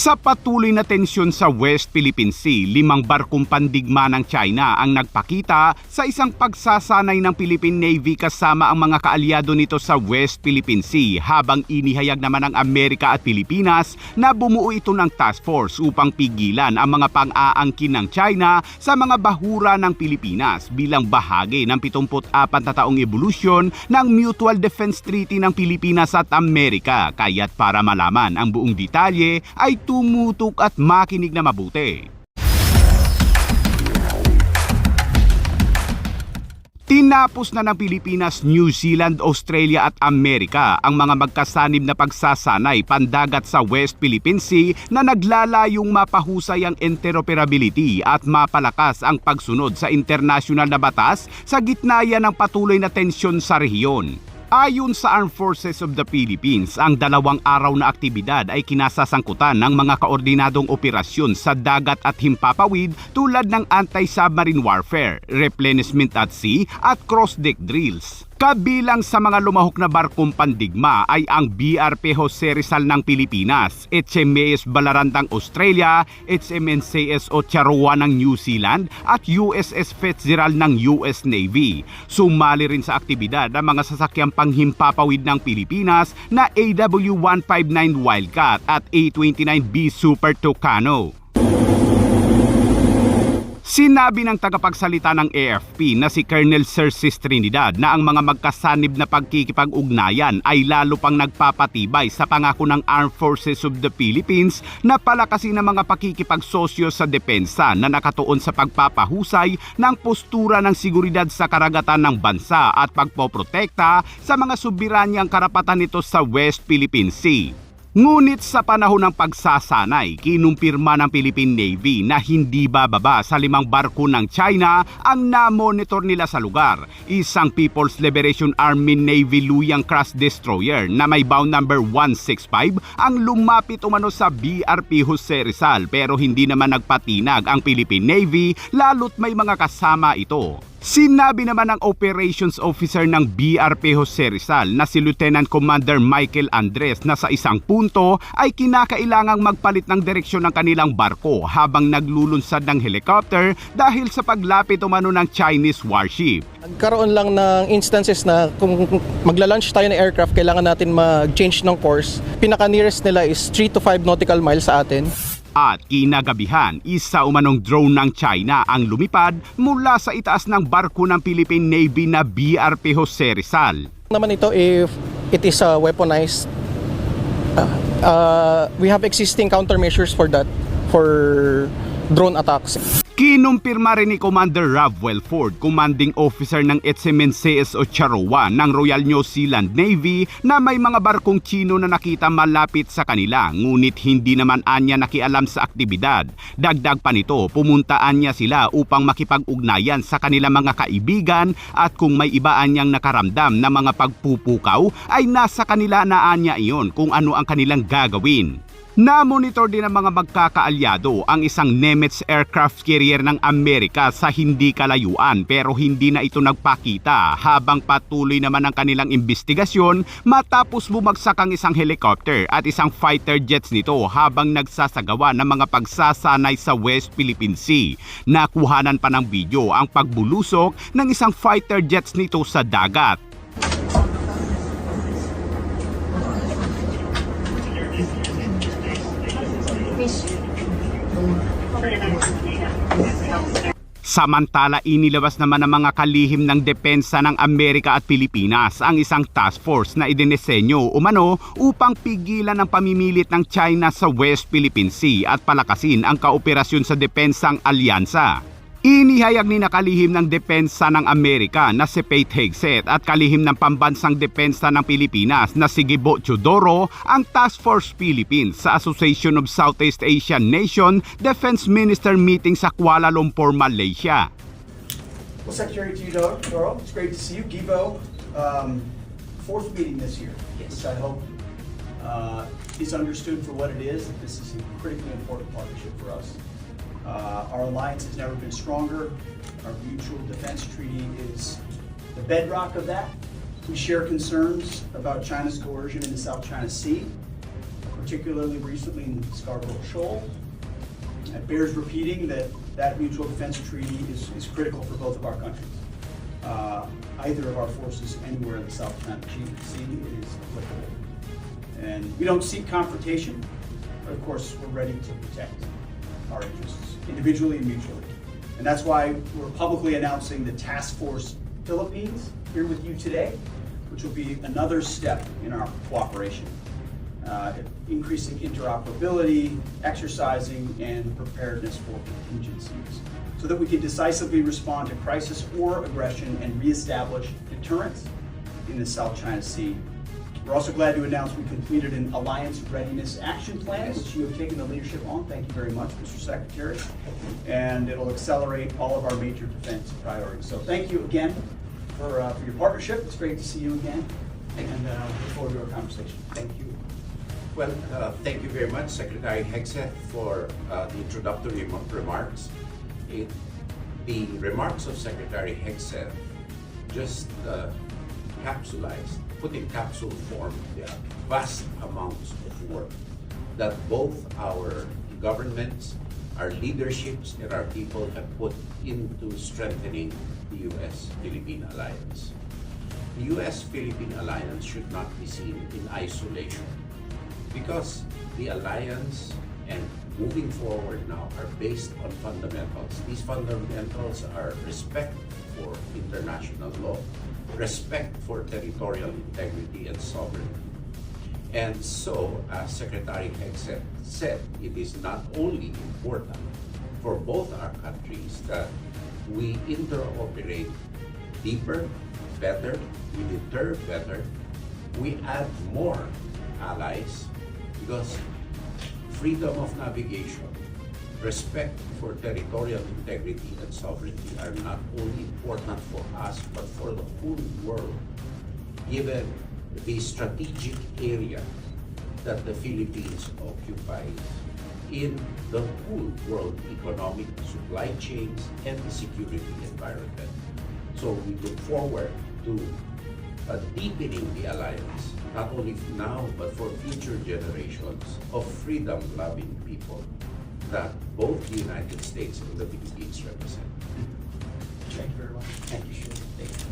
Sa patuloy na tensyon sa West Philippine Sea, limang barkong pandigma ng China ang nagpakita sa isang pagsasanay ng Philippine Navy kasama ang mga kaalyado nito sa West Philippine Sea habang inihayag naman ng Amerika at Pilipinas na bumuo ito ng task force upang pigilan ang mga pang-aangkin ng China sa mga bahura ng Pilipinas bilang bahagi ng 74 na taong evolusyon ng Mutual Defense Treaty ng Pilipinas at Amerika. Kaya't para malaman ang buong detalye ay tumutok at makinig na mabuti. Tinapos na ng Pilipinas, New Zealand, Australia at Amerika ang mga magkasanib na pagsasanay pandagat sa West Philippine Sea na naglalayong mapahusay ang interoperability at mapalakas ang pagsunod sa internasyonal na batas sa gitna ng patuloy na tensyon sa rehiyon. Ayon sa Armed Forces of the Philippines, ang dalawang araw na aktibidad ay kinasasangkutan ng mga koordinadong operasyon sa dagat at himpapawid tulad ng anti-submarine warfare, replenishment at sea at cross-deck drills. Kabilang sa mga lumahok na barkong pandigma ay ang BRP Jose Rizal ng Pilipinas, HMAS Balarandang Australia, HMNCS Ocharua ng New Zealand at USS Fitzgerald ng US Navy. Sumali rin sa aktibidad ang mga sasakyang panghimpapawid ng Pilipinas na AW159 Wildcat at A29B Super Tucano. Sinabi ng tagapagsalita ng AFP na si Colonel Cerces Trinidad na ang mga magkasanib na pagkikipag-ugnayan ay lalo pang nagpapatibay sa pangako ng Armed Forces of the Philippines na palakasin ang mga pakikipagsosyo sa depensa na nakatuon sa pagpapahusay ng postura ng seguridad sa karagatan ng bansa at pagpoprotekta sa mga subiranyang karapatan nito sa West Philippine Sea. Ngunit sa panahon ng pagsasanay, kinumpirma ng Philippine Navy na hindi bababa sa limang barko ng China ang na-monitor nila sa lugar. Isang People's Liberation Army Navy Luyang Class Destroyer na may bound number 165 ang lumapit umano sa BRP Jose Rizal pero hindi naman nagpatinag ang Philippine Navy lalo't may mga kasama ito. Sinabi naman ng Operations Officer ng BRP Jose Rizal na si Lieutenant Commander Michael Andres na sa isang punto ay kinakailangang magpalit ng direksyon ng kanilang barko habang naglulunsad ng helicopter dahil sa paglapit umano ng Chinese warship. Nagkaroon lang ng instances na kung magla-launch tayo ng aircraft, kailangan natin mag-change ng course. Pinaka-nearest nila is 3 to 5 nautical miles sa atin. At kinagabihan, isa umanong drone ng China ang lumipad mula sa itaas ng barko ng Philippine Navy na BRP Jose Rizal. Naman ito if it is uh, weaponized, uh, uh, we have existing countermeasures for that, for drone attacks. Kinumpirma rin ni Commander Rob Welford, commanding officer ng HMNCS Ocharua ng Royal New Zealand Navy na may mga barkong Chino na nakita malapit sa kanila ngunit hindi naman anya nakialam sa aktibidad. Dagdag pa nito, pumuntaan niya sila upang makipag-ugnayan sa kanilang mga kaibigan at kung may iba anyang nakaramdam na mga pagpupukaw ay nasa kanila na anya iyon kung ano ang kanilang gagawin. Na-monitor din ng mga magkakaalyado ang isang Nemetz aircraft carrier ng Amerika sa hindi kalayuan pero hindi na ito nagpakita habang patuloy naman ang kanilang investigasyon matapos bumagsak ang isang helicopter at isang fighter jets nito habang nagsasagawa ng mga pagsasanay sa West Philippine Sea. Nakuhanan pa ng video ang pagbulusok ng isang fighter jets nito sa dagat. Samantala inilabas naman ng mga kalihim ng depensa ng Amerika at Pilipinas ang isang task force na idinisenyo umano upang pigilan ang pamimilit ng China sa West Philippine Sea at palakasin ang kooperasyon sa depensang alyansa. Inihayag ni nakalihim ng depensa ng Amerika na si Pete Hegseth at kalihim ng pambansang depensa ng Pilipinas na si Gibo Chodoro ang Task Force Philippines sa Association of Southeast Asian Nation Defense Minister meeting sa Kuala Lumpur, Malaysia. Well, Secretary Teodoro, Doro, it's great to see you. Givo, um, fourth meeting this year, which I hope uh, is understood for what it is. that This is a critically important partnership for us. Uh, our alliance has never been stronger. Our mutual defense treaty is the bedrock of that. We share concerns about China's coercion in the South China Sea, particularly recently in Scarborough Shoal. It bears repeating that that mutual defense treaty is, is critical for both of our countries. Uh, Either of our forces anywhere in the South China Sea is applicable. And we don't seek confrontation, but of course, we're ready to protect our interests individually and mutually. And that's why we're publicly announcing the Task Force Philippines here with you today, which will be another step in our cooperation, uh, increasing interoperability, exercising, and preparedness for contingencies, so that we can decisively respond to crisis or aggression and reestablish deterrence in the South China Sea we're also glad to announce we completed an Alliance Readiness Action Plan, which you have taken the leadership on. Thank you very much, Mr. Secretary. And it'll accelerate all of our major defense priorities. So thank you again for, uh, for your partnership. It's great to see you again. And uh, look forward to our conversation. Thank you. Well, uh, thank you very much, Secretary Hegseth, for uh, the introductory remarks. It- The remarks of Secretary Hegseth just uh, capsulized, put in capsule form, the vast amounts of work that both our governments, our leaderships, and our people have put into strengthening the U.S.-Philippine alliance. The U.S.-Philippine alliance should not be seen in isolation because the alliance and moving forward now are based on fundamentals. These fundamentals are respect for international law, respect for territorial integrity and sovereignty. And so, as Secretary Hegseth said, it is not only important for both our countries that we interoperate deeper, better, we deter better, we add more allies because freedom of navigation, respect for territorial integrity and sovereignty are not only important for us but for the whole world, given the strategic area that the Philippines occupies in the whole world economic supply chains and the security environment. So we look forward to uh, deepening the alliance, not only now, but for future generations of freedom-loving people that both the United States and the Philippines represent. Thank you very much. Thank you, Shirley. Thank you.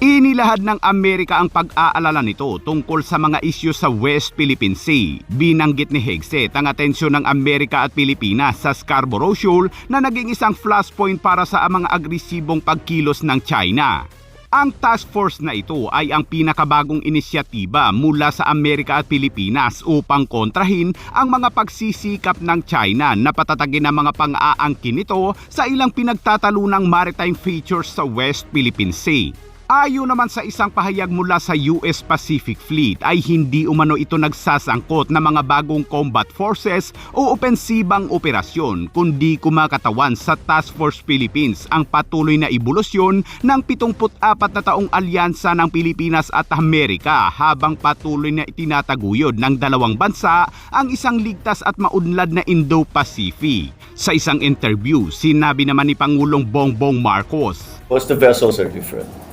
Inilahad ng Amerika ang pag-aalala nito tungkol sa mga isyu sa West Philippine Sea. Binanggit ni Hegseth ang atensyon ng Amerika at Pilipinas sa Scarborough Shoal na naging isang flashpoint para sa mga agresibong pagkilos ng China. Ang task force na ito ay ang pinakabagong inisyatiba mula sa Amerika at Pilipinas upang kontrahin ang mga pagsisikap ng China na patatagin ang mga pang-aangkin nito sa ilang pinagtatalunang maritime features sa West Philippine Sea. Ayon naman sa isang pahayag mula sa US Pacific Fleet ay hindi umano ito nagsasangkot ng mga bagong combat forces o opensibang operasyon kundi kumakatawan sa Task Force Philippines ang patuloy na ebolusyon ng 74 na taong alyansa ng Pilipinas at Amerika habang patuloy na itinataguyod ng dalawang bansa ang isang ligtas at maunlad na Indo-Pacific. Sa isang interview, sinabi naman ni Pangulong Bongbong Marcos, Because the vessels are different.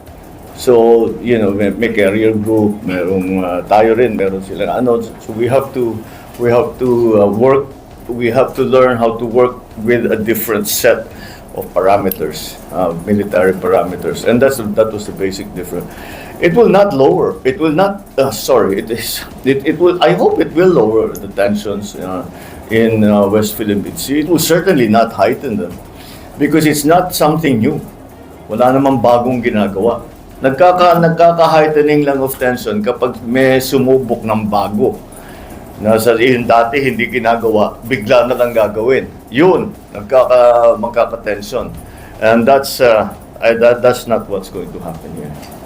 So, you know, may, may carrier group, merong uh, tayo rin, meron silang ano. So we have to, we have to uh, work, we have to learn how to work with a different set of parameters, uh, military parameters. And that's, that was the basic difference. It will not lower, it will not, uh, sorry, it is, it, it will, I hope it will lower the tensions uh, in uh, West Philippine Sea. It will certainly not heighten them because it's not something new. Wala namang bagong ginagawa. Nagkaka, nagkaka-heightening lang of tension kapag may sumubok ng bago. Na sa yung dati hindi ginagawa, bigla na lang gagawin. Yun, nagkaka, magkaka-tension. And that's, uh, I, that, that's not what's going to happen here.